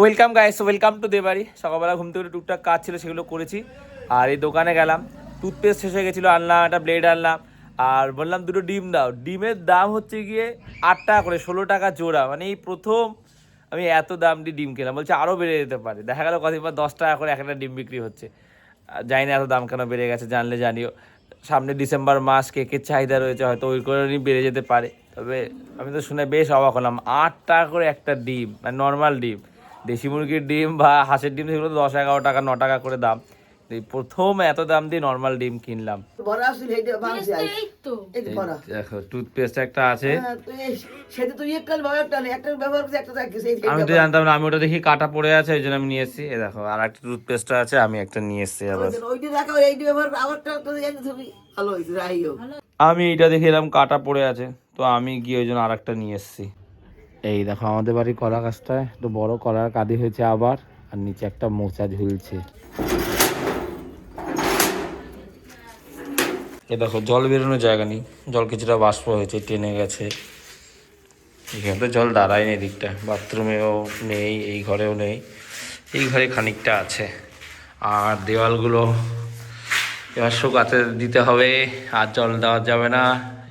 Welcome guys welcome to দেবাড়ি সকালবেলা ঘুম থেকে টুকটাক কাজ ছিল, সেগুলো করেছি। আর এই দোকানে গেলাম। টুথপেস্ট শেষ হয়ে গেছিল, আনলাম, একটা ব্লেড আনলাম। আর বললাম, দুটো ডিম দাও। ডিমের দাম হচ্ছে গিয়ে আট টাকা করে, ষোলো টাকা জোড়া। মানে এই প্রথম আমি এত দাম দিয়ে ডিম কিনলাম বলছে আরও বেড়ে যেতে পারে। দেখা গেল পর দশ টাকা করে একটা ডিম বিক্রি হচ্ছে। জানি না এত দাম কেন বেড়ে গেছে, জানলে জানিও। সামনে ডিসেম্বর মাস কেকের চাহিদা রয়েছে, হয়তো ওই কারণেই বেড়ে যেতে পারে। তবে আমি তো শুনে বেশ অবাক হলাম। আট টাকা করে একটা ডিম মানে নর্মাল ডিম। দেশি মুরগির ডিম বা হাঁসের ডিম সেগুলো তো দশ এগারো টাকা ন টাকা করে দাম। প্রথম এত দাম দিয়ে নর্মাল ডিম কিনলাম। বড় আসলে এইটা ভাঙছে আজ এই তো। এই যে বড়। দেখো টুথপেস্ট একটা আছে। হ্যাঁ, আমি তো জানতাম না আমি ওটা দেখি কাটা পড়ে আছে ওই জন্য আমি নিয়ে এসেছি। দেখো আর একটা টুথপেস্ট আছে আমি একটা নিয়ে এসেছি আবার। আমি এইটা দেখে এলাম কাটা পড়ে আছে তো আমি গিয়ে ওই জন্য আর একটা নিয়ে এসেছি। এই দেখো, আমাদের বাড়ির কলা গাছটায় একটু বড় কলার কাঁদি হয়েছে আবার, আর নিচে একটা মোচা ঝুলছে। এ দেখো, জল বেরোনোর জায়গা নেই। জল কিছুটা বাষ্প হয়েছে, টেনে গেছে। এখানে তো জল দাঁড়ায় নেই দিকটা বাথরুমেও নেই, এই ঘরেও নেই। এই ঘরে খানিকটা আছে। আর দেওয়ালগুলো এবার শুকাতে দিতে হবে, আর জল দেওয়া যাবে না।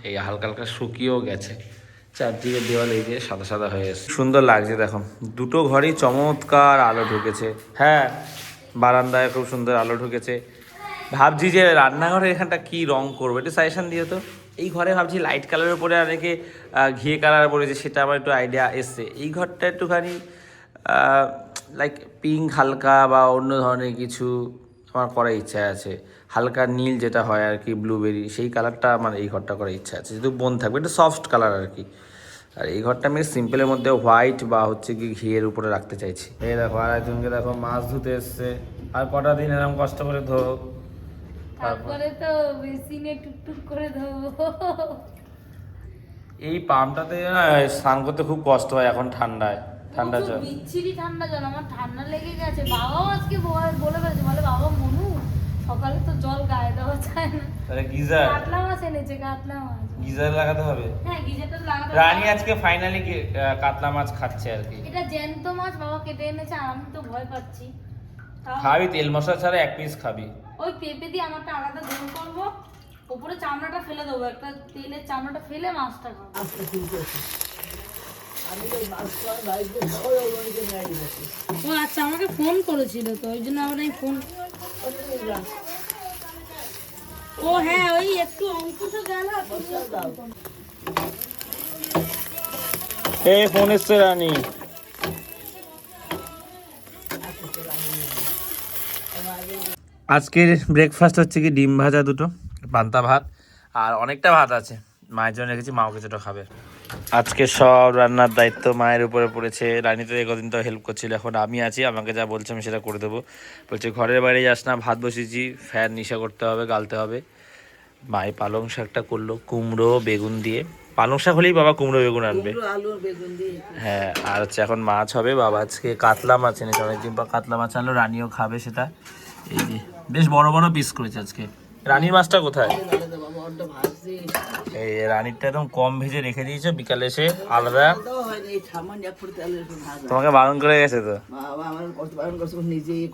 এই হালকা হালকা শুকিয়েও গেছে। চারদিকে দেওয়াল এই যে সাদা সাদা হয়ে গেছে। সুন্দর লাগছে দেখো। দুটো ঘরেই চমৎকার আলো ঢুকেছে। হ্যাঁ বারান্দায় খুব সুন্দর আলো ঢুকেছে। ভাবছি যে রান্নাঘরের এখানটা কি রং করব? একটু সাজেশন দিও তো। এই ঘরে ভাবছি লাইট কালারের উপরে অনেকে ঘিয়ে কালার পড়েছে সেটা আমার একটু আইডিয়া এসছে। এই ঘরটা একটুখানি লাইক পিঙ্ক হালকা বা অন্য ধরনের কিছু আমার করার ইচ্ছা আছে। হালকা নীল যেটা হয় আর কি ব্লুবেরি সেই কালারটা আমার এই ঘরটা করার ইচ্ছা আছে। যেহেতু বোন থাকবে একটু সফট কালার আর কি। আর এই ঘরটা আমি সিম্পলের মধ্যে হোয়াইট বা হচ্ছে কি ঘিয়ের উপরে রাখতে চাইছি। এই দেখো আর একজনকে দেখো মাছ ধুতে এসছে। আর কটা দিন এরকম কষ্ট করে ধো তারপরে তো মেশিনে টুকটুক করে ধোবো। এই পাম্পটাতে স্নান করতে খুব কষ্ট হয় এখন ঠান্ডায়। ঠান্ডা জল। বিচ্ছিরি ঠান্ডা জল আমার ঠান্ডা লেগে গেছে। বাবাও আজকে বলে ফেলেছে বলে বাবা মনু সকালে তো জল গায়ে দেওয়া যায় না। তাহলে গিজার। কাতলা মাছ এনেছে কাতলা মাছ। গিজার লাগাতে হবে? হ্যাঁ গিজারটা তো লাগাতে রানী আজকে ফাইনালি কাতলা মাছ খাচ্ছে আর কি। এটা জ্যান্ত মাছ বাবা কেটে এনেছে আমি তো ভয় পাচ্ছি। খাবি তেল মশলা ছাড়া এক পিস খাবি। ওই পেঁপে দিয়ে আমারটা আলাদা ঝোল করব উপরে চামড়াটা ফেলে দেবো। একটা তেলের চামড়াটা ফেলে মাছটা খাব। ও আচ্ছা আমাকে ফোন করেছিল তো ওই জন্য আবার আমি ফোন ও হ্যাঁ ওই একটু অঙ্কুশ গেল এই ফোন এসছে রানী। আজকের ব্রেকফাস্ট হচ্ছে কি ডিম ভাজা দুটো পান্তা ভাত আর অনেকটা ভাত আছে। মায়ের জন্য রেখেছি মাও কিছুটা খাবে। আজকে সব রান্নার দায়িত্ব মায়ের উপরে পড়েছে। রানী তো কদিন তো হেল্প করছিল এখন আমি আছি আমাকে যা বলছে আমি সেটা করে দেবো। বলছে ঘরের বাইরে যাস না ভাত বসিয়েছি ফ্যান নিশা করতে হবে গালতে হবে। মায়ে পালং শাকটা করল কুমড়ো বেগুন দিয়ে। পালং শাক হলেই বাবা কুমড়ো বেগুন আনবে। হ্যাঁ আর হচ্ছে এখন মাছ হবে বাবা আজকে কাতলা মাছ এনেছে অনেকদিন পর কাতলা মাছ আনলো রানীও খাবে সেটা। এই যে বেশ বড় বড় পিস করেছে আজকে। রানীর মাছটা কোথায়? ভাজছি এই রানীরটা একদম কম ভেজে রেখে দিয়েছে বিকালে এসে আলাদা। তোমাকে বারণ করে গেছে তো?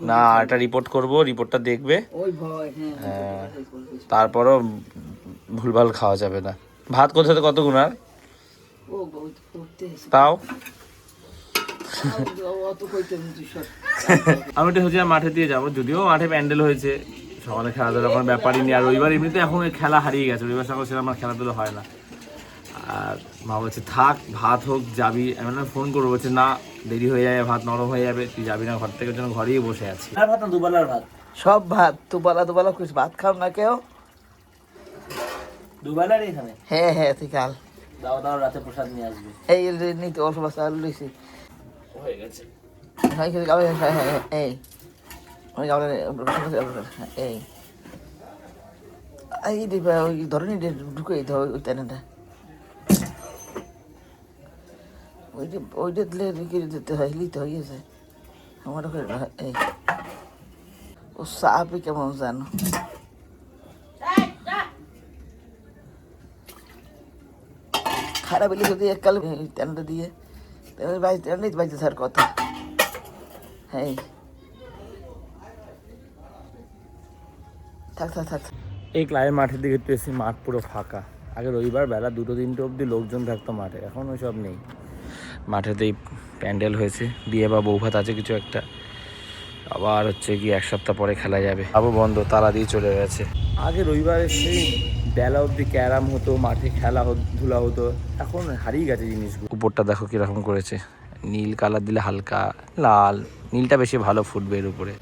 না এটা রিপোর্ট করব রিপোর্টটা দেখবে। হ্যাঁ হ্যাঁ। তারপরও ভুলভাল খাওয়া যাবে না। ভাত কোথাতে কত গুণ আর? ও বহুত করতে এসে তাও? আমি একটু হচ্ছে মাঠে দিয়ে যাব যদিও মাঠে প্যান্ডেল হয়েছে। সকালে খেলাধুলা কোনো ব্যাপারই নেই আর রবিবার এমনিতে এখন ওই খেলা হারিয়ে গেছে রবিবার সকাল সেরকম আমার খেলাধুলো হয় না আর মা বলছে থাক ভাত হোক যাবি আমি না ফোন করব বলছে না দেরি হয়ে যাবে ভাত নরম হয়ে যাবে তুই যাবি না ঘর থেকে জন্য ঘরেই বসে আছি আর ভাত না দুবেলার ভাত সব ভাত দুবেলা দুবেলা কুছ ভাত খাও না কেউ দুবেলার এখানে হ্যাঁ হ্যাঁ তুই কাল দাও দাও রাতে প্রসাদ নিয়ে আসবে এই নিতে অসুবিধা চালু লইছি হয়ে গেছে হ্যাঁ হ্যাঁ হ্যাঁ এই এই। এই দিবা ওই ধরনি ঢুকে দিতে হবে ওই তেনাটা ওইটা ওইটা দিলে রেখে দিতে হয় লিতে হয়ে আমার ওখানে এই। ও সাপই কেমন জানো। খারাপ হলে যদি এককাল তেনাটা দিয়ে তেনাটা বাইতে তেনাটাই বাইতে কথা। এই। থাক থাক থাক। এই ক্লাবের মাঠের দিকে একটু এসে মাঠ পুরো ফাঁকা। আগে রবিবার বেলা দুটো, তিনটে অবধি লোকজন থাকতো মাঠে, এখন সব নেই। মাঠেতেই প্যান্ডেল হয়েছে, বিয়ে বা বৌভাত আছে কিছু একটা। আবার হচ্ছে কি, এক সপ্তাহ পরে খেলা যাবে। আবু বন্ধ, তালা দিয়ে চলে গেছে। আগে রবিবার এসে বেলা অবধি ক্যারাম হতো, মাঠে খেলা হতো, ধুলা হতো, এখন হারিয়ে গেছে জিনিসগুলো। উপরটা দেখো কীরকম করেছে। নীল কালার দিলে হালকা, লাল, নীলটা বেশি ভালো ফুটবে এর উপরে।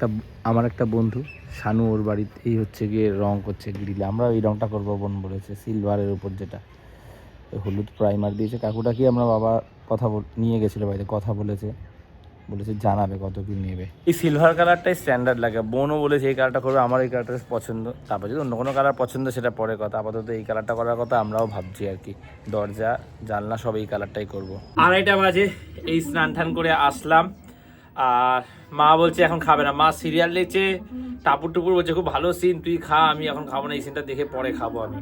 আমার একটা বন্ধু, শানু ওর বাড়িতে এই হচ্ছে গিয়ে রং করছে গ্রিলে আমরা এই রংটা করব বোন বলেছে সিলভারের উপর যেটা। হলুদ প্রাইমার দিয়েছে। কাকুটা কি আমরা বাবা কথা নিয়ে গেছিল বাড়িতে, কথা বলেছে। বলেছে জানাবে কত কি নেবে। এই সিলভার কালারটাই স্ট্যান্ডার্ড লাগে। বোনও বলেছে এই কালারটা করবে আমার এই কালারটা পছন্দ। তারপর যদি অন্য কোনো কালার পছন্দ সেটা পরে কথা। আপাতত এই কালারটা করার কথা আমরাও ভাবছি আর কি। দরজা জানলা সব এই কালারটাই করব। আড়াইটা বাজে এই স্নান টান করে আসলাম। আর মা বলছে এখন খাবে না। মা সিরিয়াল দেখছে টাপুর টুপুর বলছে খুব ভালো সিন তুই খা আমি এখন খাব না এই সিনটা দেখে পরে খাব আমি।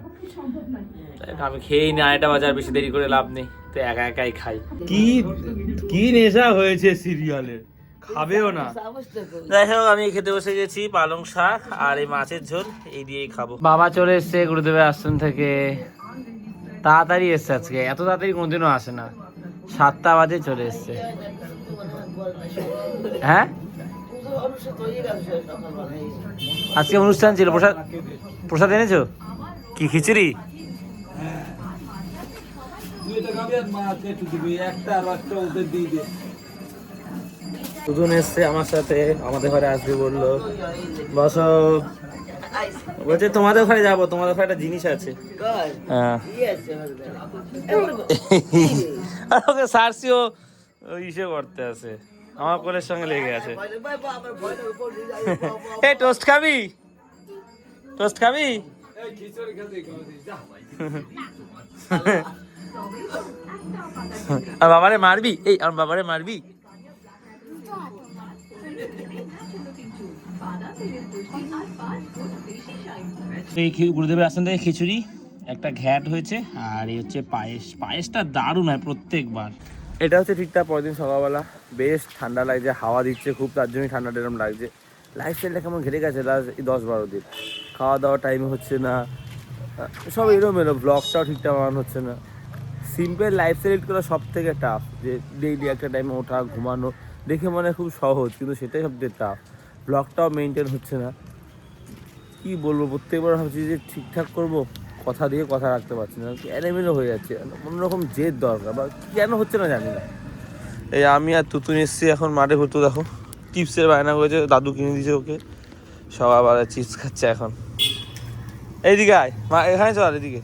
আমি খেয়েই নি আড়াইটা বাজার বেশি দেরি করে লাভ নেই। তো একা একাই খাই। কি কি নেশা হয়েছে সিরিয়ালের খাবেও না। যাই হোক আমি খেতে বসে গেছি পালং শাক আর এই মাছের ঝোল এই দিয়েই খাব। বাবা চলে এসছে গুরুদেবের আশ্রম থেকে। তাড়াতাড়ি এসছে আজকে। এত তাড়াতাড়ি কোনোদিনও আসে না। সাতটা বাজে চলে এসছে। হ্যাঁ? আজকে অনুষ্ঠান ছিল। প্রসাদ প্রসাদ এনেছো? কি খিচুড়ি? দুজন এসছে আমার সাথে আমাদের ঘরে আসবে বলল। বসো। বলছে তোমাদের ঘরে যাব তোমাদের ঘরে একটা জিনিস আছে। হ্যাঁ। আর ওকে সারসিও ইসে করতে আছে। আমার কোলের সঙ্গে লেগে আছে। এই টোস্ট খাবি? টোস্ট খাবি? আর বাবারে মারবি? এই আমার বাবারে মারবি? এই গুরুদেবের আসন থেকে খিচুড়ি একটা ঘ্যাট হয়েছে আর এই হচ্ছে পায়েস। পায়েসটা দারুণ হয় প্রত্যেকবার। এটা হচ্ছে ঠিকঠাক পরের দিন সকালবেলা। বেশ ঠান্ডা লাগছে হাওয়া দিচ্ছে খুব তার জন্যই ঠান্ডাটা এরকম লাগছে। লাইফস্টাইলটা কেমন ঘেটে গেছে লাস্ট এই দশ বারো দিন। খাওয়া দাওয়া টাইম হচ্ছে না। সব এরম এলো ব্লগটাও ঠিকঠাক বানানো হচ্ছে না। সিম্পল লাইফস্টাইল করা সব থেকে টাফ যে ডেইলি একটা টাইমে ওঠা, ঘুমানো, দেখে মনে হয় খুব সহজ, কিন্তু সেটাই সবচেয়ে টাফ ব্লগটাও মেনটেন হচ্ছে না। কি বলব, প্রত্যেকবার ভাবছি যে ঠিকঠাক করব, কথা দিয়ে কথা রাখতে পারছি না, এলোমেলো হয়ে যাচ্ছে, অন্যরকম জেদ দরকার, বা কেন হচ্ছে না জানি না। এই আমি আর তুতুন এসছি এখন মাঠে ঘুরতে দেখো চিপসের বায়না করেছে, দাদু কিনে দিয়েছে ওকে, সব আবার চিপস খাচ্ছে এখন। এইদিকে আয়, মা, এখানে চল, এদিকে।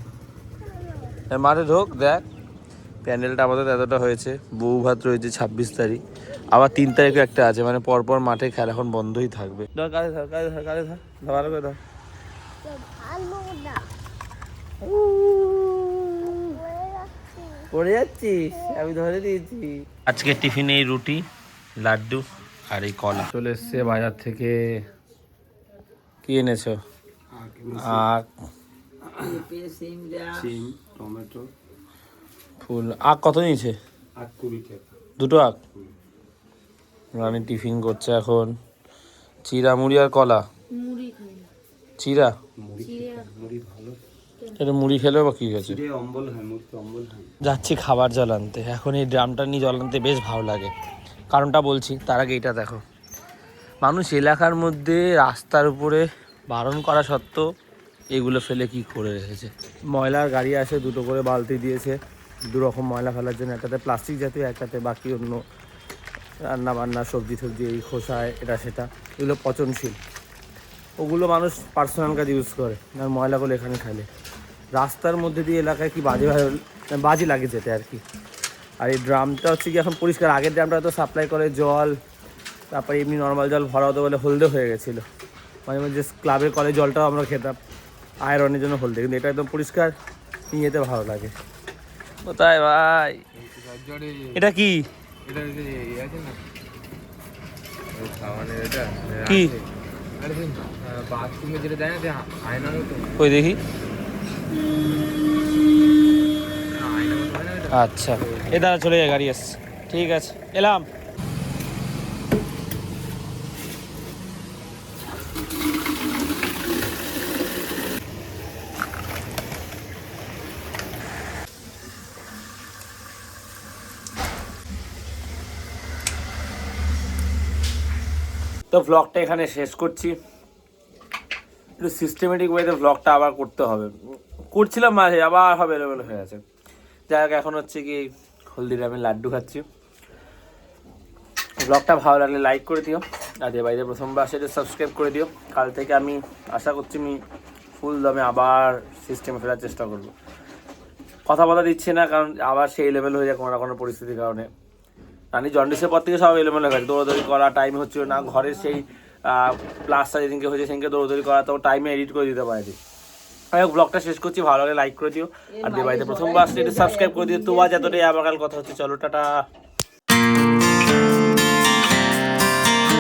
মাঠে ঢোক, দেখ। প্যান্ডেলটা আপাতত এতটা হয়েছে। বউ ভাত রয়েছে ছাব্বিশ তারিখ। আবার তিন তারিখে একটা আছে মানে পরপর মাঠে খেলা এখন বন্ধই থাকবে। ধর কাজে ধর কাজে ধর কাজে ধর ধর ভালো করে ধর। পড়ে যাচ্ছিস? আমি ধরে দিয়েছি। আজকে টিফিনে এই রুটি লাড্ডু আর এই কলা। চলে এসছে বাজার থেকে। কি এনেছো? আর সিম টমেটো। ফুল। আখ কত নিয়েছে? কুড়ি টাকা। দুটো আখ? রানী টিফিন করছে এখন। চিরা মুড়ি আর কলা? মুড়ি চিরা? মুড়ি মুড়ি ভালো। এটা মুড়ি খেলেও বা কি গেছে হয় হয়। যাচ্ছি খাবার জল আনতে। এখন এই ড্রামটা নিয়ে জল আনতে বেশ ভালো লাগে। কারণটা বলছি তার আগে এটা দেখো। মানুষ এলাকার মধ্যে রাস্তার উপরে বারণ করা সত্ত্বেও এগুলো ফেলে কি করে রেখেছে? ময়লার গাড়ি আসে দুটো করে বালতি দিয়েছে। দু রকম ময়লা ফেলার জন্য একটাতে প্লাস্টিক জাতীয়, একটাতে বাকি অন্য রান্না বান্না সবজি সবজি, এই খোসায় এটা সেটা, এগুলো পচনশীল। ওগুলো মানুষ পার্সোনাল কাজ ইউজ করে আর ময়লাগুলো এখানে ফেলে। রাস্তার মধ্যে দিয়ে এলাকায় কি বাজে বাজে লাগে যেতে আর কি। আর এই ড্রামটা হচ্ছে কি এখন পরিষ্কার, আগের ড্রামটা তো সাপ্লাই করে জল, তারপরে এমনি নর্মাল জল ভরা হতো বলে হলদে হয়ে গেছিল। মাঝে মাঝে ক্লাবের কলে জলটাও আমরা খেতাম আয়রনের জন্য হলদে, কিন্তু এটা একদম পরিষ্কার নিয়ে যেতে ভালো লাগে। কোথায় ভাই? এটা কি? ওই কি? দেখি। আচ্ছা। এ দাঁড়া চলে যায় গাড়ি আসছে। ঠিক আছে এলাম। তো ব্লগটা এখানে শেষ করছি। একটু সিস্টেমেটিক ওয়েতে ব্লগটা আবার করতে হবে। করছিলাম মাঝে, আবার হবে এলোমেলো হয়ে আছে। যাই হোক, এখন হচ্ছে কি হলদিরামে লাড্ডু খাচ্ছি। ব্লগটা ভালো লাগলে লাইক করে দিও। আর যে বাড়িতে প্রথমবার সেটা সাবস্ক্রাইব করে দিও। কাল থেকে আমি আশা করছি আমি ফুল দমে আবার সিস্টেমে ফেরার চেষ্টা করব। কথা বলা দিচ্ছি না, কারণ আবার সেই লেভেল হয়ে যায় কোনো না কোনো পরিস্থিতির কারণে। রানি জন্ডিসের পর থেকে সব এলোমেলো হয়ে গেছে। দৌড়াদৌড়ি করা টাইম হচ্ছিল না। ঘরের সেই প্লাসটা যেদিনকে হয়েছে সেদিনকে দৌড়াদৌড়ি করা তো টাইমে এডিট করে দিতে পারে আমি ব্লগটা শেষ করছি। ভালো লাগে লাইক করে দিও। আর দেবাইতে প্রথমবার আসলে সাবস্ক্রাইব করে দিও। তো যতটাই এতটাই। আবার কাল কথা হচ্ছে। চলো টাটা।